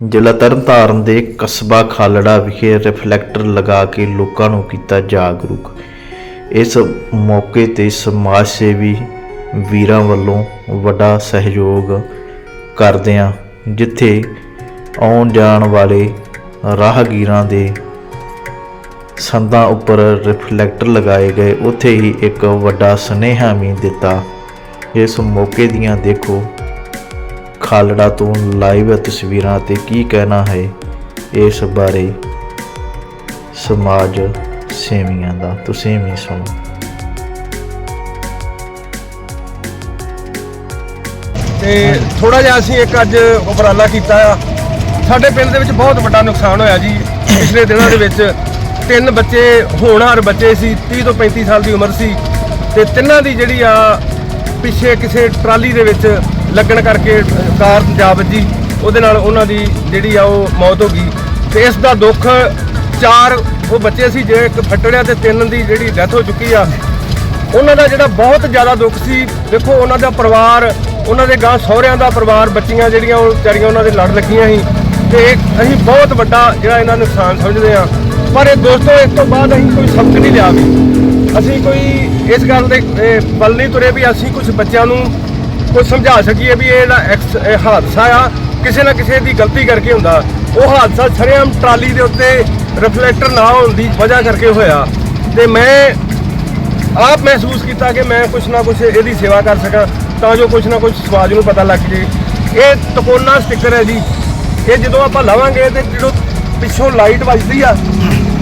ਜ਼ਿਲ੍ਹਾ ਤਰਨਤਾਰਨ ਦੇ ਕਸਬਾ ਖਾਲੜਾ ਵਿਖੇ ਰਿਫਲੈਕਟਰ ਲਗਾ ਕੇ ਲੋਕਾਂ ਨੂੰ ਕੀਤਾ ਜਾਗਰੂਕ। ਇਸ ਮੌਕੇ ਤੇ ਸਮਾਜ ਸੇਵੀ ਵੀਰਾਂ ਵੱਲੋਂ ਵੱਡਾ ਸਹਿਯੋਗ ਕਰਦਿਆਂ ਜਿੱਥੇ ਆਉਣ ਜਾਣ ਵਾਲੇ ਰਾਹਗੀਰਾਂ ਦੇ ਸੰਦਾਂ ਉੱਪਰ ਰਿਫਲੈਕਟਰ ਲਗਾਏ ਗਏ, ਉੱਥੇ ਹੀ ਇੱਕ ਵੱਡਾ ਸੁਨੇਹਾ ਵੀ ਦਿੱਤਾ। ਇਸ ਮੌਕੇ ਦੀਆਂ ਦੇਖੋ ਖਾਲੜਾ ਤੋਂ ਲਾਈਵ ਤਸਵੀਰਾਂ ਤੇ ਕੀ ਕਹਿਣਾ ਹੈ ਇਸ ਬਾਰੇ ਸਮਾਜ ਸੇਵੀਆਂ ਦਾ, ਤੁਸੀਂ ਵੀ ਸੁਣੋ। ਤੇ ਥੋੜਾ ਜਿਹਾ ਅਸੀਂ ਇੱਕ ਅੱਜ ਉਪਰਾਲਾ ਕੀਤਾ ਆ। ਸਾਡੇ ਪਿੰਡ ਦੇ ਵਿੱਚ ਬਹੁਤ ਵੱਡਾ ਨੁਕਸਾਨ ਹੋਇਆ ਜੀ। ਪਿਛਲੇ ਦਿਨਾਂ ਦੇ ਵਿੱਚ ਤਿੰਨ ਬੱਚੇ ਹੋਣਹਾਰ ਬੱਚੇ ਸੀ 30 ਤੋਂ 35 ਸਾਲ ਦੀ ਉਮਰ ਸੀ। ਤੇ ਤਿੰਨਾਂ ਦੀ ਜਿਹੜੀ ਆ, ਪਿੱਛੇ ਕਿਸੇ ਟਰਾਲੀ ਦੇ ਵਿੱਚ ਲੱਗਣ ਕਰਕੇ, ਕਾਰ ਜਾ ਵੱਜੀ ਉਹਦੇ ਨਾਲ ਉਹਨਾਂ ਦੀ ਜਿਹੜੀ ਆ ਉਹ ਮੌਤ ਹੋ ਗਈ। ਤੇ ਇਸ ਦਾ ਦੁੱਖ, ਚਾਰ ਉਹ ਬੱਚੇ ਸੀ ਜਿਹੜੇ ਇੱਕ ਫੱਟੜਿਆ ਤੇ ਤਿੰਨ ਦੀ ਜਿਹੜੀ ਡੈਥ ਹੋ ਚੁੱਕੀ ਆ। ਉਹਨਾਂ ਦਾ ਜਿਹੜਾ ਬਹੁਤ ਜ਼ਿਆਦਾ ਦੁੱਖ ਸੀ, ਦੇਖੋ ਉਹਨਾਂ ਦਾ ਪਰਿਵਾਰ, ਉਹਨਾਂ ਦੇ ਗਾਂ ਸਹੁਰਿਆਂ ਦਾ ਪਰਿਵਾਰ, ਬੱਚੀਆਂ ਜਿਹੜੀਆਂ ਉਹ ਵਿਚਾਰੀਆਂ ਉਹਨਾਂ ਦੇ ਲੜ ਲੱਗੀਆਂ ਸੀ। ਤੇ ਇਹ ਅਸੀਂ ਬਹੁਤ ਵੱਡਾ ਜਿਹੜਾ ਇਹਨਾਂ ਨੂੰ ਨੁਕਸਾਨ ਸਮਝਦੇ ਆ ਪਰ ਇਹ ਦੋਸਤੋ, ਇਸ ਤੋਂ ਬਾਅਦ ਅਸੀਂ ਕੋਈ ਸਬਕ ਨਹੀਂ ਲਿਆ ਵੀ। ਅਸੀਂ ਕੋਈ ਇਸ ਗੱਲ ਦੇ, ਇਹ ਨਹੀਂ ਤੁਰੇ ਵੀ ਅਸੀਂ ਕੁਝ ਬੱਚਿਆਂ ਨੂੰ ਕੋਈ ਸਮਝਾ ਸਕੀਏ ਵੀ ਇਹ ਜਿਹੜਾ ਐਕਸ- ਇਹ ਹਾਦਸਾ ਆ, ਕਿਸੇ ਨਾ ਕਿਸੇ ਦੀ ਗਲਤੀ ਕਰਕੇ ਹੁੰਦਾ। ਉਹ ਹਾਦਸਾ ਸਰੇਆਮ ਟਰਾਲੀ ਦੇ ਉੱਤੇ ਰਿਫਲੈਕਟਰ ਨਾ ਹੋਣ ਦੀ ਵਜ੍ਹਾ ਕਰਕੇ ਹੋਇਆ। ਤੇ ਮੈਂ ਆਪ ਮਹਿਸੂਸ ਕੀਤਾ ਕਿ ਮੈਂ ਕੁਛ ਨਾ ਕੁਛ ਇਹਦੀ ਸੇਵਾ ਕਰ ਸਕਾਂ, ਤਾਂ ਜੋ ਕੁਛ ਨਾ ਕੁਛ ਸਮਾਜ ਨੂੰ ਪਤਾ ਲੱਗ ਜੇ। ਇਹ ਤਕੋਨਾ ਸਟicker ਹੈ ਜੀ। ਇਹ ਜਦੋਂ ਆਪਾਂ ਲਾਵਾਂਗੇ ਤੇ ਜਦੋਂ ਪਿੱਛੋਂ ਲਾਈਟ ਵੱਜਦੀ ਆ,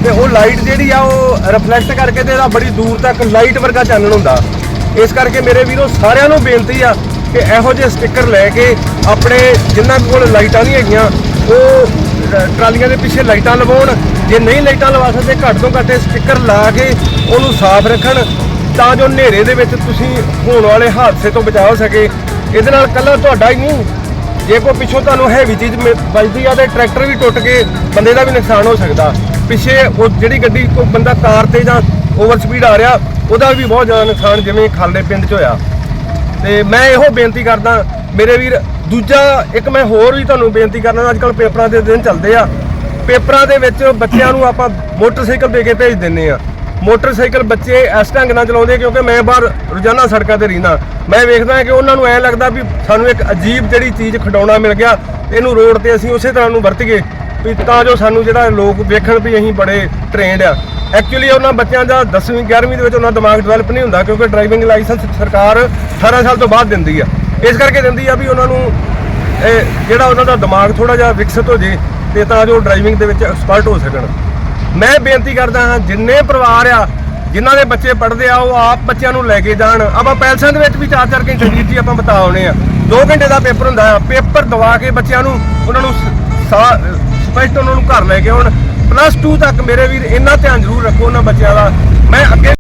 ਤੇ ਉਹ ਲਾਈਟ ਜਿਹੜੀ ਆ ਉਹ ਰਿਫਲੈਕਟ ਕਰਕੇ ਤੇ ਇਹਦਾ ਬੜੀ ਦੂਰ ਤੱਕ ਲਾਈਟ ਵਰਗਾ ਚਾਨਣ ਹੁੰਦਾ। ਇਸ ਕਰਕੇ ਮੇਰੇ ਵੀਰੋ ਸਾਰਿਆਂ ਨੂੰ ਬੇਨਤੀ ਆ ਕਿ ਇਹੋ ਜਿਹੇ ਸਟicker ਲੈ ਕੇ ਆਪਣੇ ਜਿਨ੍ਹਾਂ ਕੋਲ ਲਾਈਟਾਂ ਨਹੀਂ ਹੈਗੀਆਂ, ਉਹ ਟਰਾਲੀਆਂ ਦੇ ਪਿੱਛੇ ਲਾਈਟਾਂ ਲਵਾਉਣ। ਜੇ ਨਹੀਂ ਲਾਈਟਾਂ ਲਵਾ ਸਕਦੇ, ਘੱਟ ਤੋਂ ਘੱਟ ਸਟicker ਲਾ ਕੇ ਉਹਨੂੰ ਸਾਫ਼ ਰੱਖਣ, ਤਾਂ ਜੋ ਹਨੇਰੇ ਦੇ ਵਿੱਚ ਤੁਸੀਂ ਹੋਣ ਵਾਲੇ ਹਾਦਸੇ ਤੋਂ ਬਚਾ ਹੋ ਸਕੇ। ਇਹਦੇ ਨਾਲ ਕੱਲਾ ਤੁਹਾਡਾ ਹੀ ਨਹੀਂ ਜੇ ਕੋਈ ਪਿੱਛੋਂ ਤੁਹਾਨੂੰ ਹੈਵੀ ਚੀਜ਼ ਮਿ- ਵੱਜਦੀ ਆ ਤੇ ਟਰੈਕਟਰ ਵੀ ਟੁੱਟ ਕੇ ਬੰਦੇ ਦਾ ਵੀ ਨੁਕਸਾਨ ਹੋ ਸਕਦਾ। ਪਿੱਛੇ ਉਹ ਜਿਹੜੀ ਗੱਡੀ ਕੋਈ ਬੰਦਾ ਕਾਰ ਤੇ ਜਾਂ ਓਵਰ ਸਪੀਡ ਆ ਰਿਹਾ, ਉਹਦਾ ਵੀ ਬਹੁਤ ਜ਼ਿਆਦਾ ਨੁਕਸਾਨ ਜਿਵੇਂ ਖਾਲੇ ਪਿੰਡ 'ਚ ਹੋਇਆ। ਤੇ ਮੈਂ ਇਹੋ ਬੇਨਤੀ ਕਰਦਾ, ਮੇਰੇ ਵੀਰ, ਦੂਜਾ ਇੱਕ ਮੈਂ ਹੋਰ ਵੀ ਤੁਹਾਨੂੰ ਬੇਨਤੀ ਕਰਨਾ ਅੱਜ ਕੱਲ ਪੇਪਰਾਂ ਦੇ ਦਿਨ ਚੱਲਦੇ ਆ। ਪੇਪਰਾਂ ਦੇ ਵਿੱਚ ਬੱਚਿਆਂ ਨੂੰ ਆਪਾਂ ਮੋਟਰਸਾਈਕਲ ਦੇ ਕੇ ਭੇਜ ਦਿੰਨੇ ਆ। ਮੋਟਰਸਾਈਕਲ ਬੱਚੇ ਇਸ ਢੰਗ ਨਾਲ ਚਲਾਉਂਦੇ ਕਿਉਂਕਿ ਮੈਂ ਬਾਹਰ ਰੋਜ਼ਾਨਾ ਸੜਕਾਂ ਤੇ ਰਹਿਣਾ ਮੈਂ ਵੇਖਦਾ ਕਿ ਉਹਨਾਂ ਨੂੰ ਐ ਲੱਗਦਾ ਵੀ ਸਾਨੂੰ ਇੱਕ ਅਜੀਬ ਜਿਹੜੀ ਚੀਜ਼ ਖਡਾਉਣਾ ਮਿਲ ਗਿਆ, ਇਹਨੂੰ ਰੋਡ ਤੇ ਅਸੀਂ ਉਸੇ ਤਰ੍ਹਾਂ ਨੂੰ ਵਰਤੀਏ, ਵੀ ਤਾਂ ਜੋ ਸਾਨੂੰ ਜਿਹੜਾ ਲੋਕ ਵੇਖਣ ਵੀ ਅਸੀਂ ਬੜੇ ਟ੍ਰੇਨਡ ਆ। ਐਕਚੁਅਲੀ ਉਹਨਾਂ ਬੱਚਿਆਂ ਦਾ 10ਵੀਂ 11ਵੀਂ ਦੇ ਵਿੱਚ ਉਹਨਾਂ ਦਾ ਦਿਮਾਗ ਡਿਵੈਲਪ ਨਹੀਂ ਹੁੰਦਾ ਕਿਉਂਕਿ ਡਰਾਈਵਿੰਗ ਲਾਇਸੈਂਸ ਸਰਕਾਰ 18 ਸਾਲ ਤੋਂ ਬਾਅਦ ਦਿੰਦੀ ਆ। ਇਸ ਕਰਕੇ ਦਿੰਦੀ ਆ ਵੀ ਉਹਨਾਂ ਨੂੰ ਜਿਹੜਾ ਉਹਨਾਂ ਦਾ ਦਿਮਾਗ ਥੋੜਾ ਜਿਹਾ ਵਿਕਸਿਤ ਹੋ ਜੇ ਤੇ ਤਾਂ ਜੋ ਡਰਾਈਵਿੰਗ ਦੇ ਵਿੱਚ ਐਕਸਪਰਟ ਹੋ ਸਕਣ। ਮੈਂ ਬੇਨਤੀ ਕਰਦਾ ਹਾਂ, ਜਿੰਨੇ ਪਰਿਵਾਰ ਆ, ਜਿਨ੍ਹਾਂ ਦੇ ਬੱਚੇ ਪੜ੍ਹਦੇ ਆ, ਉਹ ਆਪ ਬੱਚਿਆਂ ਨੂੰ ਲੈ ਕੇ ਜਾਣ। ਆਪਾਂ ਪੈਲਸਾਂ ਦੇ ਵਿੱਚ ਵੀ ਚਾਰ ਚਾਰ ਘੰਟੇ ਦੀ ਜੀ ਆਪਾਂ ਬਤਾ ਆਉਣੇ ਆ। 2 ਘੰਟੇ ਦਾ ਪੇਪਰ ਹੁੰਦਾ ਆ। ਪੇਪਰ ਦਵਾ ਕੇ ਬੱਚਿਆਂ ਨੂੰ, ਉਹਨਾਂ ਨੂੰ ਸਪਸ਼ਟ ਉਹਨਾਂ ਨੂੰ ਘਰ ਲੈ ਕੇ ਆਉਣ। ਪਲੱਸ 2 ਤੱਕ ਮੇਰੇ ਵੀਰ ਇੰਨਾ ਧਿਆਨ ਜ਼ਰੂਰ ਰੱਖੋ ਉਹਨਾਂ ਬੱਚਿਆਂ ਦਾ। ਮੈਂ ਅੱਗੇ